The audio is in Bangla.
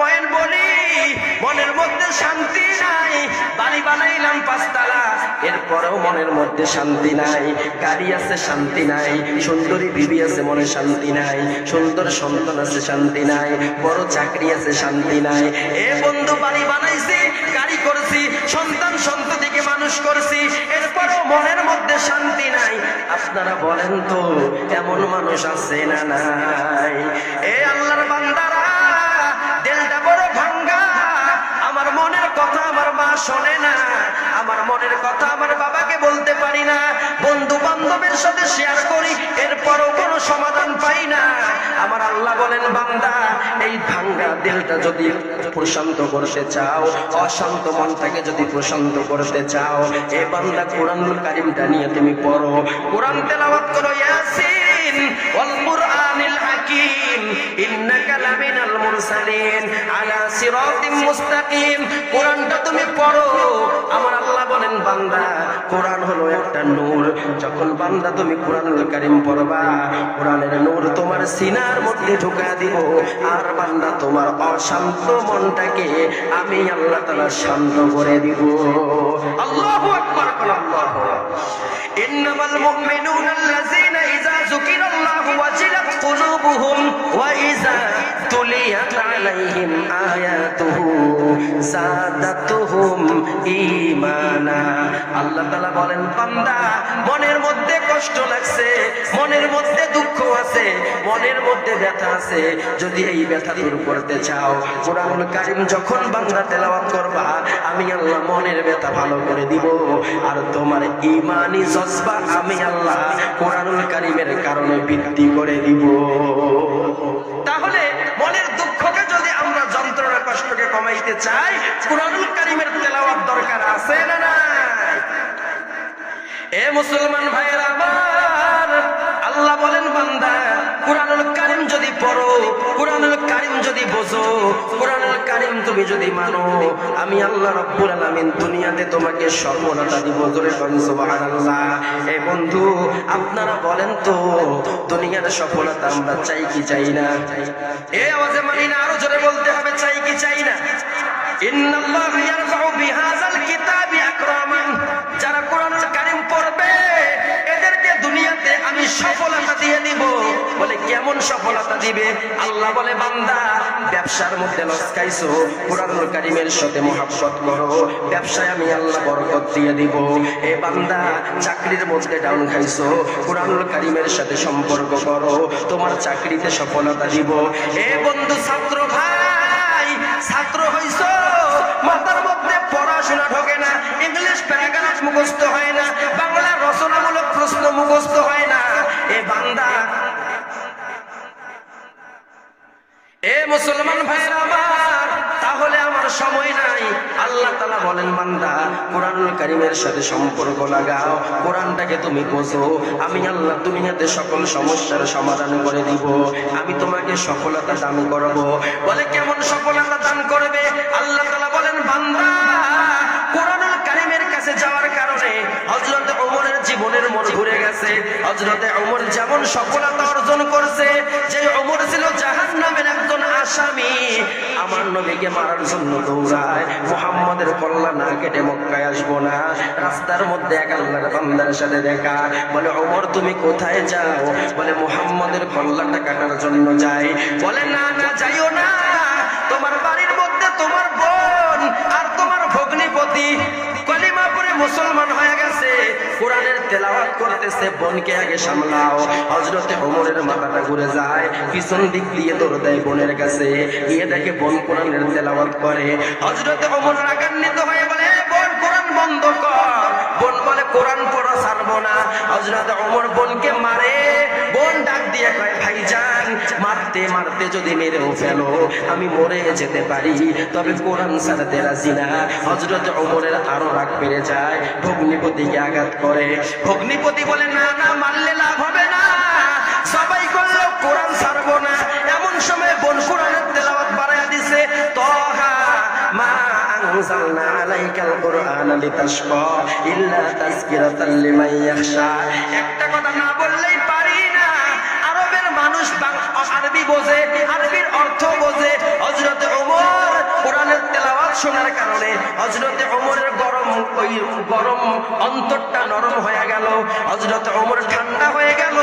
পয়েন্ট বলি, মনের মধ্যে শান্তি নাই, বাড়ি বানাইলাম পাঁচতলা, এরপরেও মনের মধ্যে শান্তি নাই, গাড়ি আছে শান্তি নাই, সুন্দরী বিবি আছে মনে শান্তি নাই, সুন্দর সন্তান আছে শান্তি নাই, বড় চাকরি আছে শান্তি নাই। এ বন্ধু বাড়ি বানাইছি, গাড়ি করছি, সন্তান সন্ততিকে মানুষ করছি, এরপরও মনের মধ্যে শান্তি নাই। আপনারা বলেন তো, এমন মানুষ আছে না নাই? এ আল্লাহর বান্দারা শোনে না। আমার মনের কথা আমার বাবাকে বলতে পারি না। বন্ধু বান্ধবের সাথে শেয়ার করি, এরপরও কোনো সমাধান পাই না। আমার আল্লাহ বলেন, বান্দা, এই ভাঙ্গা দিলটা যদি প্রশান্ত করতে চাও, অশান্ত মনটাকে যদি প্রশান্ত করতে চাও, এ বান্দা কোরআনুল কারিমটা নিয়ে তুমি পড়ো। কোরআন তেলাওয়াত করো, ইয়াসিন ওয়াল কুরআনিল হাকিম। ইন্নাকা লামিনাল মুরসালিন আলা সিরাতিম মুস্তাকিম। কোরআনটা তুমি পড়ো। আমার আল্লাহ বলেন, বান্দা, কোরআন হলো একটা নূর। যখন বান্দা তুমি কোরআনুল কারিম পড়বা, কোরআনের নূর তোমার সিনার মধ্যে ঢুকা দিব। আর বান্দা, তোমার অশান্ত মনটাকে আমি আল্লাহ তাআলা শান্ত করে দিব। আল্লাহু আকবার আল্লাহু ইন্নামাল মুমিনুনা আল্লাযীনা ইযা যুকিরাল্লাহু ওয়াজিলাত কুলুবুহুম। আলাইহিম আয়াতুহু যাদাতুহুম ঈমানা। আল্লাহ তাআলা বলেন, বান্দা, মনের মধ্যে কষ্ট লাগছে, মনের মধ্যে দুঃখ আছে, মনের মধ্যে ব্যথা আছে, যদি এই ব্যথা দূর করতে চাও, কোরআনুল কারীম যখন বান্দা তেলাওয়াত করবা, আমি আল্লাহ মনের ব্যথা ভালো করে দিব। আর তোমার ইমানি জজবা আমি আল্লাহ কোরআনুল কারীমের কারণে বৃদ্ধি করে দিব। কমাইতে চাই, কোরআনুল কারিমের তেলাওয়াত দরকার আছে না নাই? এ মুসলমান ভাইয়ের আমার, আল্লাহ বলেন বান্দা, কোরআনুল কারিম যদি পড়ো, কোরআনুল কারিম যদি বোঝো, কোরআনুল তুমি যদি মানো, আমি আল্লাহ রব্বুল আলামিন দুনিয়াতে তোমাকে সফলতা দিব জোরে সুবহানাল্লাহ। এ বন্ধু, আপনারা বলেন তো, দুনিয়ার সফলতা আমরা চাই কি চাই না? এ আওয়াজে মানি না, আরও জোরে বলতে হবে, চাই কি চাই না? ইন্নাল্লাহ ইয়ারফাউ বিহাযাল কিতাবি আকরামান বলে সফলতা দিবে, আল্লাহ বলে, বান্দা, ব্যবসার মধ্যে লস্কাইছো, কোরআনুল কারীমের সাথে মহাব্বত করো, ব্যবসায় আমি আল্লাহ বরকত দিয়ে দিব। এ বান্দা, চাকরির মধ্যে ডাউন খাইছো, কোরআনুল কারীমের সাথে সম্পর্ক করো, তোমার চাকরিতে সফলতা দিব। এ বন্ধু, ছাত্র ভাই, ছাত্র হইছো, মাথার মধ্যে পড়াশোনা ঢোকে না, ইংলিশ প্যারাগ্রাফ মুখস্থ হয় না, বাংলা রচনামূলক প্রশ্ন মুখস্থ হয় না। এ বান্দা মুসলমান ভাইয়ের আমার, তাহলে আমার সময় নাই। আল্লাহ তালা বলেন, বান্দা, কোরআনুল কারিমের সাথে সম্পর্ক লাগাও। কোরআনটাকে তুমি বোঝো। আমি আল্লাহ দুনিয়াতে সকল সমস্যার সমাধান করে দিব। আমি তোমাকে সফলতা দান করব। বলে কেমন সফলতা দান করবে? আল্লাহ তালা বলেন, বান্দা যাওয়ার কারণে হজরত ওমরের জীবনের মন ঘুরে গেছে। হজরতে ওমর যেমন সফলতা অর্জন করছে, যে ওমর ছিল জাহান নবীকে মারার জন্য দৌড়ায়। মোহাম্মদের কল্লা না কেটে মক্কায় আসব না। রাস্তার মধ্যে এক আল্লাহর বান্দার সাথে দেখা। বলে, ওমর, তুমি কোথায় যাও? বলে, মোহাম্মদের কল্লাটা কাটার জন্য যাই। বলে, না না, যাইও না। তোমার বাড়ির মধ্যে তোমার বোন আর তোমার ভগ্নিপতি কলিমা পরে মুসলমান কোরআনের তেলাওয়াত করতেছে, বোনকে আগে সামলাও। হজরতে ওমরের মাথাটা ঘুরে যায়, পিছন দিক দিয়ে দৌড় দেয় বোনের কাছে। গিয়ে দেখে বোন কোরআনের তেলাওয়াত করে। হজরতে ওমর রাগান্বিত হয়ে বলে বোন, কোরআন বন্ধ কর। বোন বলে, কোরআন পড়া ছাড়বো না। হজরত ওমর বোনকে মারে। দিয়ে কয় ভাইজান মারতে মারতে যদি মেরেও ফেলো আমি মরে যেতে পারি তবে কোরআন ছাড়তে রাজি না হজরত ওমরের আরো রাগ বেড়ে যায় ভগ্নিপতিকে আঘাত করে ভগ্নিপতি বলে না না মারলে লাভ হবে না সবাই করলেও কোরআন ছাড়বো না এমন সময় বোন কোরআনের তেলাওয়াত বাড়ায় দিছে তহা মা أنزلنا عليك القرآن لتشقى إلا تذكرة لمن يخشى একটা কথা না বললেই পারি না আরবের মানুষ আরবি বোঝে, আরবির অর্থ বোঝে। হজরত ওমর কোরআনের তেলাওয়াত শোনার কারণে হজরত ওমরের গরম, ওই গরম অন্তরটা নরম হয়ে গেল। হজরত ওমর ঠান্ডা হয়ে গেল।